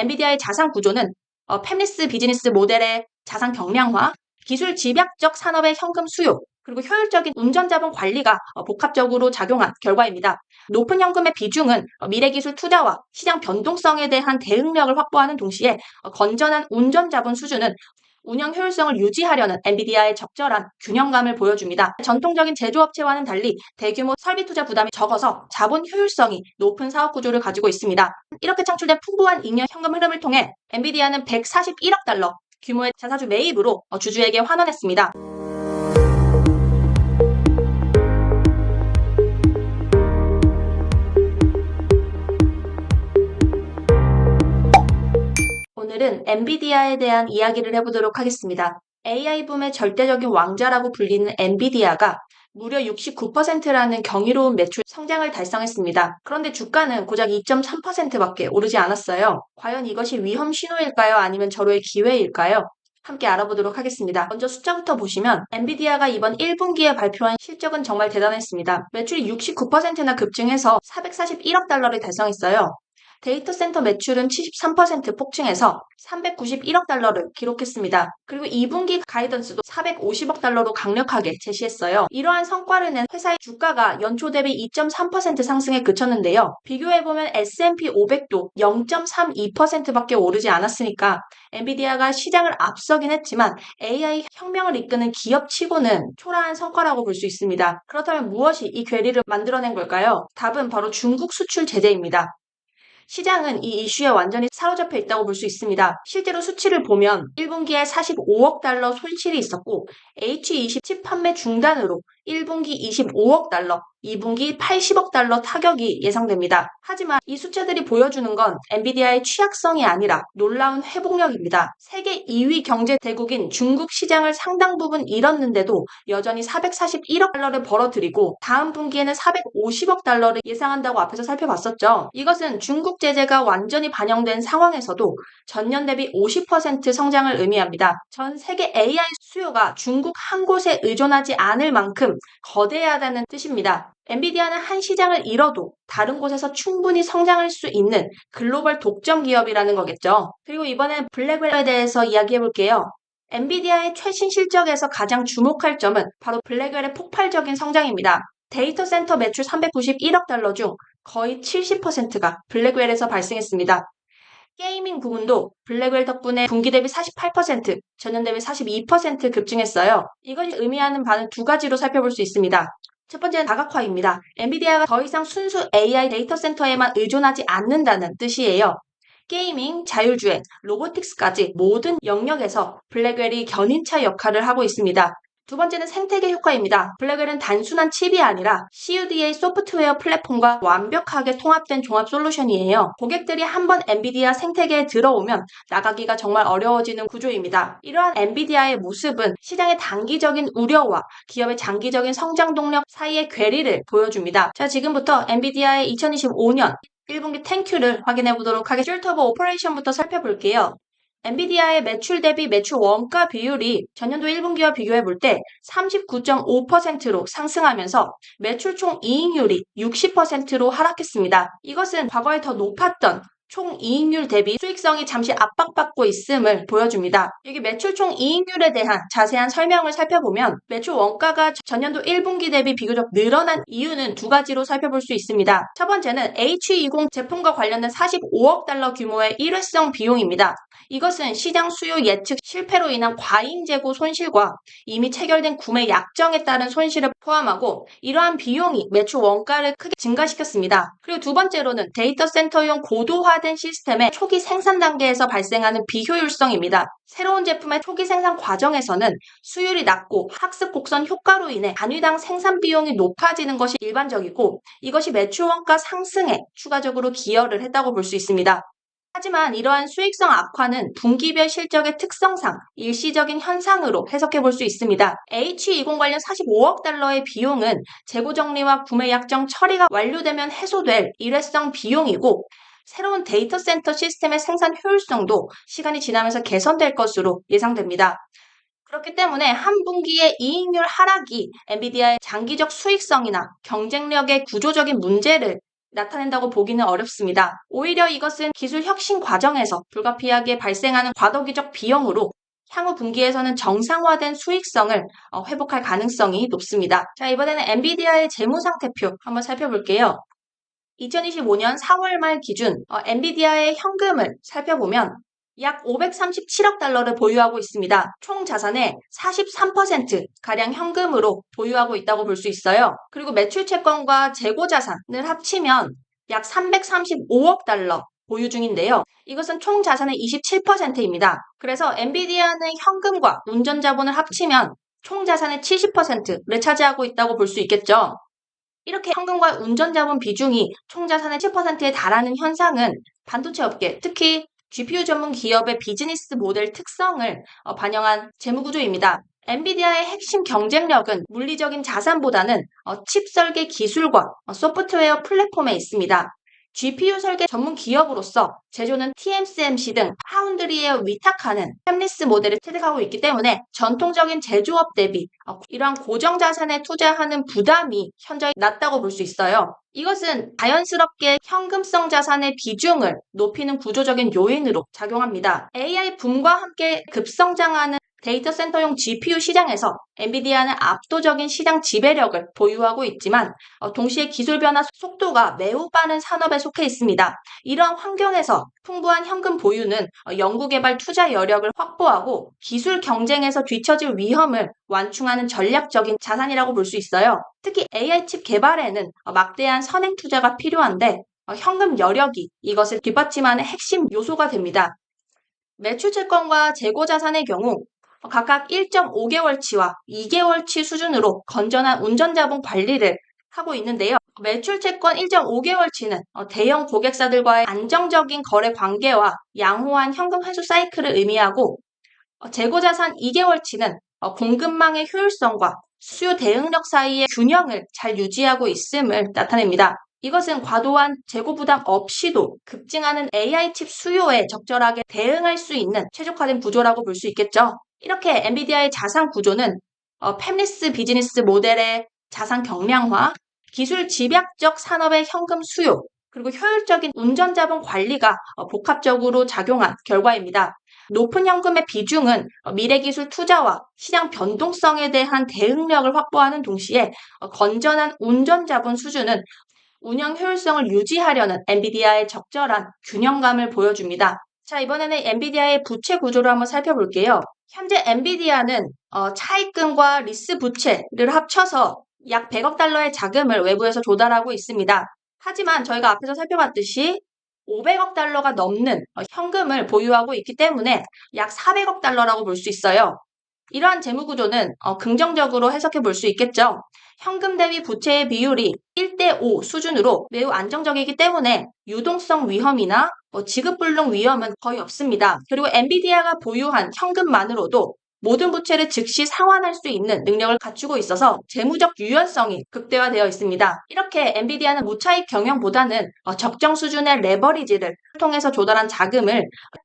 엔비디아의 자산 구조는 어, 팹리스 비즈니스 모델의 자산 경량화, 기술 집약적 산업의 현금 수요, 그리고 효율적인 운전자본 관리가 어, 복합적으로 작용한 결과입니다. 높은 현금의 비중은 어, 미래기술 투자와 시장 변동성에 대한 대응력을 확보하는 동시에 어, 건전한 운전자본 수준은 운영 효율성을 유지하려는 엔비디아의 적절한 균형감을 보여줍니다. 전통적인 제조업체와는 달리 대규모 설비 투자 부담이 적어서 자본 효율성이 높은 사업 구조를 가지고 있습니다. 이렇게 창출된 풍부한 잉여 현금 흐름을 통해 엔비디아는 141억 달러 규모의 자사주 매입으로 어, 주주에게 환원했습니다. 엔비디아에 대한 이야기를 해보도록 하겠습니다. AI 붐의 절대적인 왕자라고 불리는 엔비디아가 무려 69%라는 경이로운 매출 성장을 달성했습니다. 그런데 주가는 고작 2.3%밖에 오르지 않았어요. 과연 이것이 위험 신호일까요? 아니면 절호의 기회일까요? 함께 알아보도록 하겠습니다. 먼저 숫자부터 보시면 엔비디아가 이번 1분기에 발표한 실적은 정말 대단했습니다. 매출이 69%나 급증해서 441억 달러를 달성했어요. 데이터 센터 매출은 73% 폭증해서 391억 달러를 기록했습니다. 그리고 2분기 가이던스도 450억 달러로 강력하게 제시했어요. 이러한 성과를 낸 회사의 주가가 연초 대비 2.3% 상승에 그쳤는데요. 비교해보면 S&P 500도 0.32%밖에 오르지 않았으니까 엔비디아가 시장을 앞서긴 했지만 AI 혁명을 이끄는 기업치고는 초라한 성과라고 볼 수 있습니다. 그렇다면 무엇이 이 괴리를 만들어낸 걸까요? 답은 바로 중국 수출 제재입니다. 시장은 이 이슈에 완전히 사로잡혀 있다고 볼 수 있습니다. 실제로 수치를 보면 1분기에 45억 달러 손실이 있었고 H20 칩 판매 중단으로 1분기 25억 달러, 2분기 80억 달러 타격이 예상됩니다. 하지만 이 숫자들이 보여주는 건 엔비디아의 취약성이 아니라 놀라운 회복력입니다. 세계 2위 경제 대국인 중국 시장을 상당 부분 잃었는데도 여전히 441억 달러를 벌어들이고 다음 분기에는 450억 달러를 예상한다고 앞에서 살펴봤었죠. 이것은 중국 제재가 완전히 반영된 상황에서도 전년 대비 50% 성장을 의미합니다. 전 세계 AI 수요가 중국 한 곳에 의존하지 않을 만큼 거대하다는 뜻입니다. 엔비디아는 한 시장을 잃어도 다른 곳에서 충분히 성장할 수 있는 글로벌 독점 기업이라는 거겠죠. 그리고 이번엔 블랙웰에 대해서 이야기해 볼게요. 엔비디아의 최신 실적에서 가장 주목할 점은 바로 블랙웰의 폭발적인 성장입니다. 데이터 센터 매출 391억 달러 중 거의 70%가 블랙웰에서 발생했습니다. 게이밍 부분도 블랙웰 덕분에 분기 대비 48%, 전년 대비 42% 급증했어요. 이것이 의미하는 바는 두 가지로 살펴볼 수 있습니다. 첫 번째는 다각화입니다. 엔비디아가 더 이상 순수 AI 데이터 센터에만 의존하지 않는다는 뜻이에요. 게이밍, 자율주행, 로보틱스까지 모든 영역에서 블랙웰이 견인차 역할을 하고 있습니다. 두 번째는 생태계 효과입니다. 블랙웰은 단순한 칩이 아니라 CUDA 소프트웨어 플랫폼과 완벽하게 통합된 종합 솔루션이에요. 고객들이 한번 엔비디아 생태계에 들어오면 나가기가 정말 어려워지는 구조입니다. 이러한 엔비디아의 모습은 시장의 단기적인 우려와 기업의 장기적인 성장 동력 사이의 괴리를 보여줍니다. 자, 지금부터 엔비디아의 2025년 1분기 탱큐를 확인해 보도록 하겠습니다. 슈터보 오퍼레이션부터 살펴볼게요. 엔비디아의 매출 대비 매출 원가 비율이 전년도 1분기와 비교해 볼 때 39.5%로 상승하면서 매출 총 이익률이 60%로 하락했습니다. 이것은 과거에 더 높았던 총 이익률 대비 수익성이 잠시 압박받고 있음을 보여줍니다. 여기 매출 총 이익률에 대한 자세한 설명을 살펴보면 매출 원가가 전년도 1분기 대비 비교적 늘어난 이유는 두 가지로 살펴볼 수 있습니다. 첫 번째는 H20 제품과 관련된 45억 달러 규모의 일회성 비용입니다. 이것은 시장 수요 예측 실패로 인한 과잉 재고 손실과 이미 체결된 구매 약정에 따른 손실을 포함하고 이러한 비용이 매출 원가를 크게 증가시켰습니다. 그리고 두 번째로는 데이터 센터용 고도 화된 시스템의 초기 생산 단계에서 발생하는 비효율성입니다. 새로운 제품의 초기 생산 과정에서는 수율이 낮고 학습 곡선 효과로 인해 단위당 생산 비용이 높아지는 것이 일반적이고 이것이 매출 원가 상승에 추가적으로 기여를 했다고 볼 수 있습니다. 하지만 이러한 수익성 악화는 분기별 실적의 특성상 일시적인 현상으로 해석해 볼 수 있습니다. H20 관련 45억 달러의 비용은 재고 정리와 구매 약정 처리가 완료되면 해소될 일회성 비용이고 새로운 데이터 센터 시스템의 생산 효율성도 시간이 지나면서 개선될 것으로 예상됩니다. 그렇기 때문에 한 분기의 이익률 하락이 엔비디아의 장기적 수익성이나 경쟁력의 구조적인 문제를 나타낸다고 보기는 어렵습니다. 오히려 이것은 기술 혁신 과정에서 불가피하게 발생하는 과도기적 비용으로 향후 분기에서는 정상화된 수익성을 어, 회복할 가능성이 높습니다. 자, 이번에는 엔비디아의 재무상태표 한번 살펴볼게요. 2025년 4월 말 기준 어, 엔비디아의 현금을 살펴보면 약 537억 달러를 보유하고 있습니다. 총 자산의 43%가량 현금으로 보유하고 있다고 볼 수 있어요. 그리고 매출 채권과 재고 자산을 합치면 약 335억 달러 보유 중인데요. 이것은 총 자산의 27%입니다. 그래서 엔비디아는 현금과 운전 자본을 합치면 총 자산의 70%를 차지하고 있다고 볼 수 있겠죠. 이렇게 현금과 운전 자본 비중이 총 자산의 7%에 달하는 현상은 반도체 업계, 특히 GPU 전문 기업의 비즈니스 모델 특성을 어, 반영한 재무구조입니다. 엔비디아의 핵심 경쟁력은 물리적인 자산보다는 어, 칩 설계 기술과 어, 소프트웨어 플랫폼에 있습니다. GPU 설계 전문 기업으로서 제조는 TSMC 등 파운드리에 위탁하는 햄리스 모델을 채택하고 있기 때문에 전통적인 제조업 대비 어, 이러한 고정 자산에 투자하는 부담이 현저히 낮다고 볼 수 있어요. 이것은 자연스럽게 현금성 자산의 비중을 높이는 구조적인 요인으로 작용합니다. AI 붐과 함께 급성장하는 데이터 센터용 GPU 시장에서 엔비디아는 압도적인 시장 지배력을 보유하고 있지만 어, 동시에 기술 변화 속도가 매우 빠른 산업에 속해 있습니다. 이러한 환경에서 풍부한 현금 보유는 어, 연구개발 투자 여력을 확보하고 기술 경쟁에서 뒤처질 위험을 완충하는 전략적인 자산이라고 볼 수 있어요. 특히 AI 칩 개발에는 어, 막대한 선행 투자가 필요한데 현금 여력이 이것을 뒷받침하는 핵심 요소가 됩니다. 매출 채권과 재고 자산의 경우 각각 1.5개월치와 2개월치 수준으로 건전한 운전자본 관리를 하고 있는데요. 매출 채권 1.5개월치는 어, 대형 고객사들과의 안정적인 거래 관계와 양호한 현금 회수 사이클을 의미하고 어, 재고자산 2개월치는 어, 공급망의 효율성과 수요 대응력 사이의 균형을 잘 유지하고 있음을 나타냅니다. 이것은 과도한 재고 부담 없이도 급증하는 AI 칩 수요에 적절하게 대응할 수 있는 최적화된 구조라고 볼 수 있겠죠. 이렇게 엔비디아의 자산 구조는 어, 팹리스 비즈니스 모델의 자산 경량화, 기술 집약적 산업의 현금 수요, 그리고 효율적인 운전 자본 관리가 어, 복합적으로 작용한 결과입니다. 높은 현금의 비중은 어, 미래 기술 투자와 시장 변동성에 대한 대응력을 확보하는 동시에 어, 건전한 운전 자본 수준은 운영 효율성을 유지하려는 엔비디아의 적절한 균형감을 보여줍니다. 자, 이번에는 엔비디아의 부채 구조를 한번 살펴볼게요. 현재 엔비디아는 어, 차입금과 리스 부채를 합쳐서 약 100억 달러의 자금을 외부에서 조달하고 있습니다. 하지만 저희가 앞에서 살펴봤듯이 500억 달러가 넘는 어, 현금을 보유하고 있기 때문에 약 400억 달러라고 볼 수 있어요. 이러한 재무 구조는 어, 긍정적으로 해석해 볼 수 있겠죠. 현금 대비 부채의 비율이 1대5 수준으로 매우 안정적이기 때문에 유동성 위험이나 뭐 지급불능 위험은 거의 없습니다. 그리고 엔비디아가 보유한 현금만으로도 모든 부채를 즉시 상환할 수 있는 능력을 갖추고 있어서 재무적 유연성이 극대화되어 있습니다. 이렇게 엔비디아는 무차입 경영보다는 어, 적정 수준의 레버리지를 통해서 조달한 자금을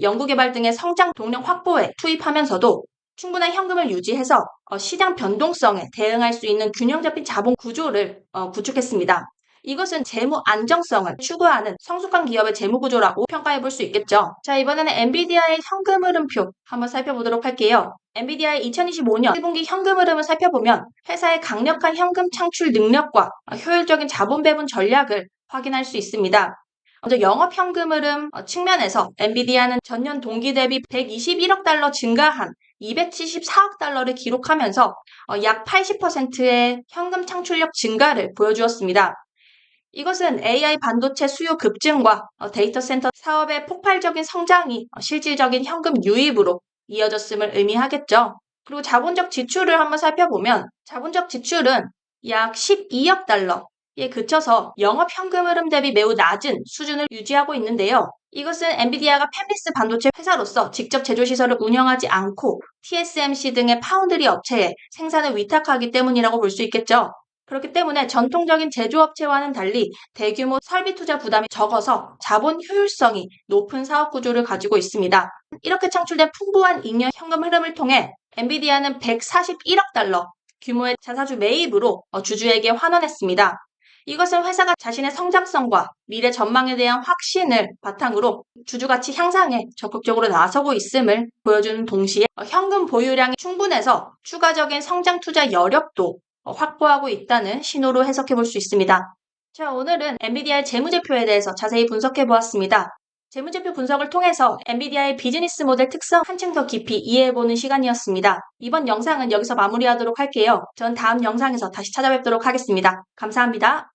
연구개발 등의 성장 동력 확보에 투입하면서도 충분한 현금을 유지해서 어, 시장 변동성에 대응할 수 있는 균형 잡힌 자본 구조를 어, 구축했습니다. 이것은 재무 안정성을 추구하는 성숙한 기업의 재무 구조라고 평가해 볼 수 있겠죠. 자, 이번에는 엔비디아의 현금 흐름표 한번 살펴보도록 할게요. 엔비디아의 2025년 1분기 현금 흐름을 살펴보면 회사의 강력한 현금 창출 능력과 효율적인 자본 배분 전략을 확인할 수 있습니다. 먼저 영업 현금 흐름 측면에서 엔비디아는 전년 동기 대비 121억 달러 증가한 274억 달러를 기록하면서 어, 약 80%의 현금 창출력 증가를 보여주었습니다. 이것은 AI 반도체 수요 급증과 어, 데이터 센터 사업의 폭발적인 성장이 어, 실질적인 현금 유입으로 이어졌음을 의미하겠죠. 그리고 자본적 지출을 한번 살펴보면 자본적 지출은 약 12억 달러에 그쳐서 영업 현금 흐름 대비 매우 낮은 수준을 유지하고 있는데요. 이것은 엔비디아가 팹리스 반도체 회사로서 직접 제조시설을 운영하지 않고 TSMC 등의 파운드리 업체에 생산을 위탁하기 때문이라고 볼 수 있겠죠. 그렇기 때문에 전통적인 제조업체와는 달리 대규모 설비 투자 부담이 적어서 자본 효율성이 높은 사업 구조를 가지고 있습니다. 이렇게 창출된 풍부한 잉여 현금 흐름을 통해 엔비디아는 141억 달러 규모의 자사주 매입으로 주주에게 환원했습니다. 이것은 회사가 자신의 성장성과 미래 전망에 대한 확신을 바탕으로 주주가치 향상에 적극적으로 나서고 있음을 보여주는 동시에 어, 현금 보유량이 충분해서 추가적인 성장 투자 여력도 어, 확보하고 있다는 신호로 해석해 볼 수 있습니다. 자, 오늘은 엔비디아의 재무제표에 대해서 자세히 분석해 보았습니다. 재무제표 분석을 통해서 엔비디아의 비즈니스 모델 특성 한층 더 깊이 이해해보는 시간이었습니다. 이번 영상은 여기서 마무리하도록 할게요. 전 다음 영상에서 다시 찾아뵙도록 하겠습니다. 감사합니다.